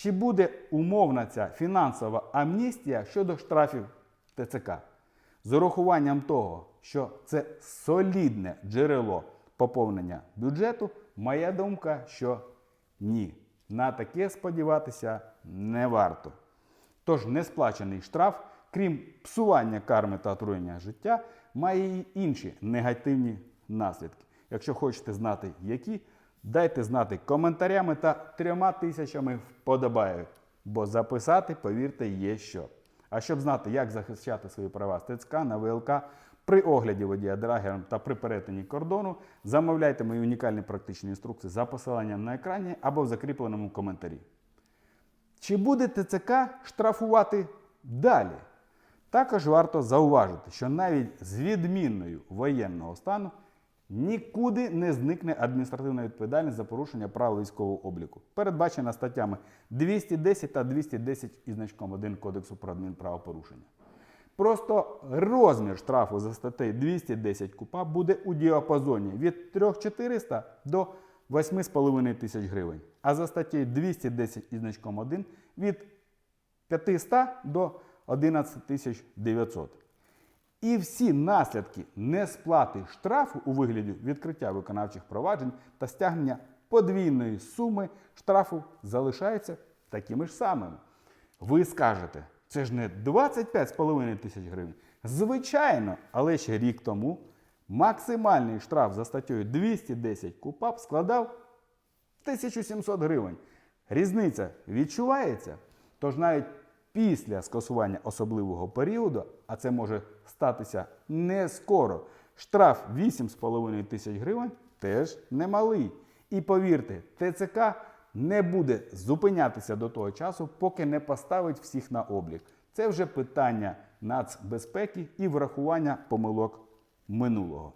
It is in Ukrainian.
Чи буде умовна ця фінансова амністія щодо штрафів ТЦК? З урахуванням того, що це солідне джерело поповнення бюджету, моя думка, що ні. На таке сподіватися не варто. Тож несплачений штраф, крім псування карми та отруєння життя, має й інші негативні наслідки. Якщо хочете знати, які, дайте знати коментарями та трьома тисячами вподобаю. Бо записати, повірте, є що. А щоб знати, як захищати свої права з на ВЛК при огляді водія драгером та при перетині кордону, замовляйте мої унікальні практичні інструкції за посиланням на екрані або в закріпленому коментарі. Чи буде ТЦК штрафувати далі? Також варто зауважити, що навіть з відмінною воєнного стану нікуди не зникне адміністративна відповідальність за порушення правил військового обліку, передбачена статтями 210 та 210 із значком 1 Кодексу про адмінправопорушення. Просто розмір штрафу за статтею 210 КУПА буде у діапазоні від 3400 до 8,5 тисяч гривень, а за статтею 210 із значком 1 від 500 до 11 тисяч 900. І всі наслідки несплати штрафу у вигляді відкриття виконавчих проваджень та стягнення подвійної суми штрафу залишаються такими ж самими. Ви скажете, це ж не 25,5 тисяч гривень. Звичайно, але ще рік тому максимальний штраф за статтею 210 КУПАП складав 1700 гривень. Різниця відчувається. Тож навіть після скасування особливого періоду, а це може статися не скоро, штраф 8,5 тисяч гривень теж немалий. І повірте, ТЦК не буде зупинятися до того часу, поки не поставить всіх на облік. Це вже питання нацбезпеки і врахування помилок минулого.